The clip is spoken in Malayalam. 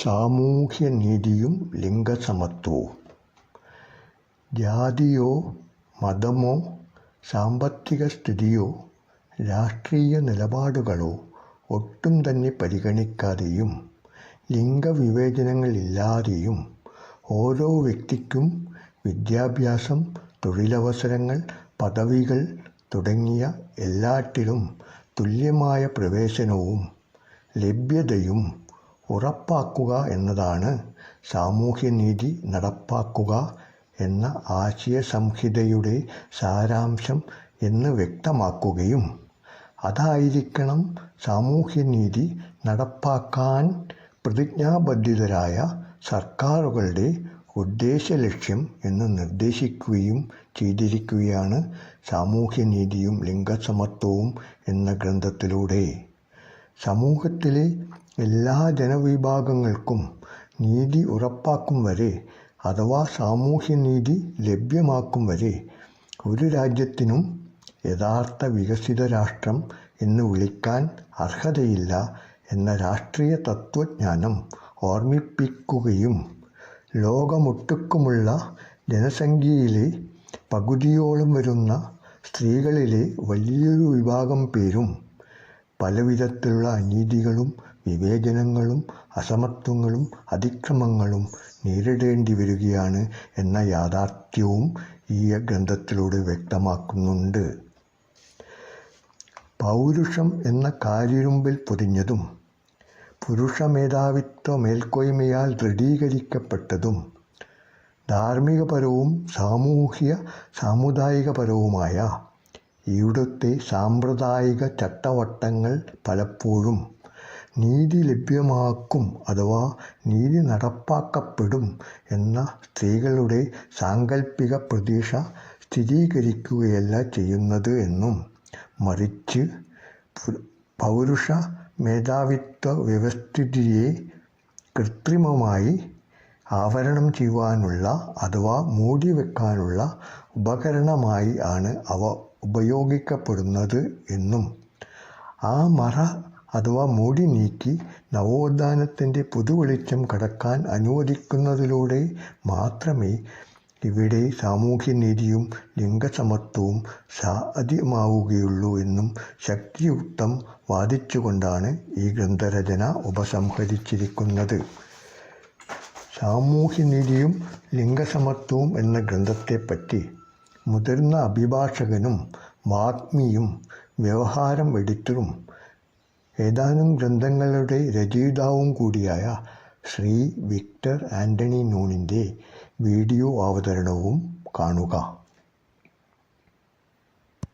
സാമൂഹ്യനീതിയും ലിംഗസമത്വവും ജാതിയോ മതമോ സാമ്പത്തിക സ്ഥിതിയോ രാഷ്ട്രീയ നിലപാടുകളോ ഒട്ടും തന്നെ പരിഗണിക്കാതെയും ലിംഗവിവേചനങ്ങളില്ലാതെയും ഓരോ വ്യക്തിക്കും വിദ്യാഭ്യാസം തൊഴിലവസരങ്ങൾ പദവികൾ തുടങ്ങിയ എല്ലാറ്റിലും തുല്യമായ പ്രവേശനവും ലഭ്യതയും ഉറപ്പാക്കുക എന്നതാണ് സാമൂഹ്യനീതി നടപ്പാക്കുക എന്ന ആശയസംഹിതയുടെ സാരാംശം എന്ന് വ്യക്തമാക്കുകയും അതായിരിക്കണം സാമൂഹ്യനീതി നടപ്പാക്കാൻ പ്രതിജ്ഞാബദ്ധിതരായ സർക്കാരുകളുടെ ഉദ്ദേശ്യലക്ഷ്യം എന്ന് നിർദ്ദേശിക്കുകയും ചെയ്തിരിക്കുകയാണ് സാമൂഹ്യനീതിയും ലിംഗസമത്വവും എന്ന ഗ്രന്ഥത്തിലൂടെ. സമൂഹത്തിലെ എല്ലാ ജനവിഭാഗങ്ങൾക്കും നീതി ഉറപ്പാക്കും വരെ അഥവാ സാമൂഹ്യനീതി ലഭ്യമാക്കും വരെ ഒരു രാജ്യത്തിനും യഥാർത്ഥ വികസിത രാഷ്ട്രം എന്ന് വിളിക്കാൻ അർഹതയില്ല എന്ന രാഷ്ട്രീയ തത്വജ്ഞാനം ഓർമ്മിപ്പിക്കുകയും ലോകമൊട്ടുക്കുമുള്ള ജനസംഖ്യയിലെ പകുതിയോളം വരുന്ന സ്ത്രീകളിലെ വലിയൊരു വിഭാഗം പേരും പലവിധത്തിലുള്ള അനീതികളും വിവേചനങ്ങളും അസമത്വങ്ങളും അതിക്രമങ്ങളും നേരിടേണ്ടി വരികയാണ് എന്ന യാഥാർത്ഥ്യവും ഈ ഗ്രന്ഥത്തിലൂടെ വ്യക്തമാക്കുന്നുണ്ട്. പൗരുഷം എന്ന കാരിരുമ്പിൽ പൊതിഞ്ഞതും പുരുഷ മേധാവിത്വ മേൽക്കോയ്മയാൽ ദൃഢീകരിക്കപ്പെട്ടതും ധാർമ്മികപരവും സാമൂഹ്യ സാമുദായികപരവുമായ ഇവിടുത്തെ സാമ്പ്രദായിക ചട്ടവട്ടങ്ങൾ പലപ്പോഴും നീതി ലഭ്യമാക്കും അഥവാ നീതി നടപ്പാക്കപ്പെടും എന്ന സ്ത്രീകളുടെ സാങ്കല്പിക പ്രതീക്ഷ സ്ഥിരീകരിക്കുകയല്ല ചെയ്യുന്നത് എന്നും മറിച്ച് പൗരുഷ മേധാവിത്വ വ്യവസ്ഥിതിയെ കൃത്രിമമായി ആവരണം ചെയ്യുവാനുള്ള അഥവാ മൂടിവെക്കാനുള്ള ഉപകരണമായി ആണ് അവ ഉപയോഗിക്കപ്പെടുന്നത് എന്നും. ആ മറ അഥവാ മൂടി നീക്കി നവോത്ഥാനത്തിന്റെ പുതുവെളിച്ചം കടക്കാൻ അനുവദിക്കുന്നതിലൂടെ മാത്രമേ ഇവിടെ സാമൂഹ്യനീതിയും ലിംഗസമത്വവും സാധ്യമാവുകയുള്ളൂ എന്നും ശക്തിയുക്തം വാദിച്ചുകൊണ്ടാണ് ഈ ഗ്രന്ഥരചന ഉപസംഹരിച്ചിരിക്കുന്നത്. സാമൂഹ്യനീതിയും ലിംഗസമത്വവും എന്ന ഗ്രന്ഥത്തെപ്പറ്റി മുതിർന്ന അഭിഭാഷകനും വാഗ്മിയും വ്യവഹാരം എഡിറ്ററും ഏതാനും ഗ്രന്ഥങ്ങളുടെ രചയിതാവും കൂടിയായ ശ്രീ വിക്ടർ ആന്റണി നൂണിന്റെ വീഡിയോ അവതരണവും കാണുക.